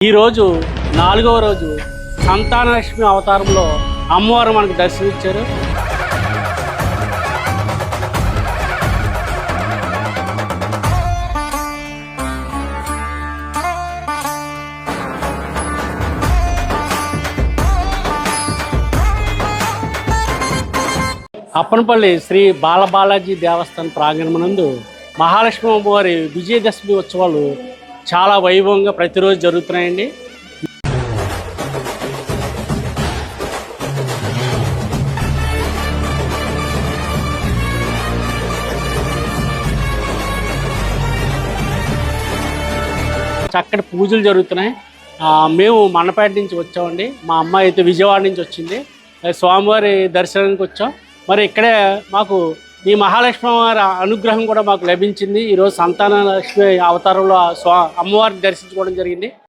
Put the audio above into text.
ఈరోజు నాలుగవ రోజు సంతానలక్ష్మి అవతారంలో అమ్మవారు మనకు దర్శనమిచ్చారు. అప్పనపల్లి శ్రీ బాలబాలాజీ దేవస్థాన ప్రాంగణమునందు మహాలక్ష్మి అమ్మవారి విజయదశమి ఉత్సవాలు చాలా వైభవంగా ప్రతిరోజు జరుగుతున్నాయండి. చక్కటి పూజలు జరుగుతున్నాయి. మేము మన్నపేట నుంచి వచ్చామండి. మా అమ్మాయి అయితే విజయవాడ నుంచి వచ్చింది. స్వామివారి దర్శనానికి వచ్చాం. మరి ఇక్కడే మాకు ఈ మహాలక్ష్మి వారి అనుగ్రహం కూడా మాకు లభించింది. ఈరోజు సంతాన లక్ష్మి అవతారంలో స్వా అమ్మవారిని దర్శించుకోవడం జరిగింది.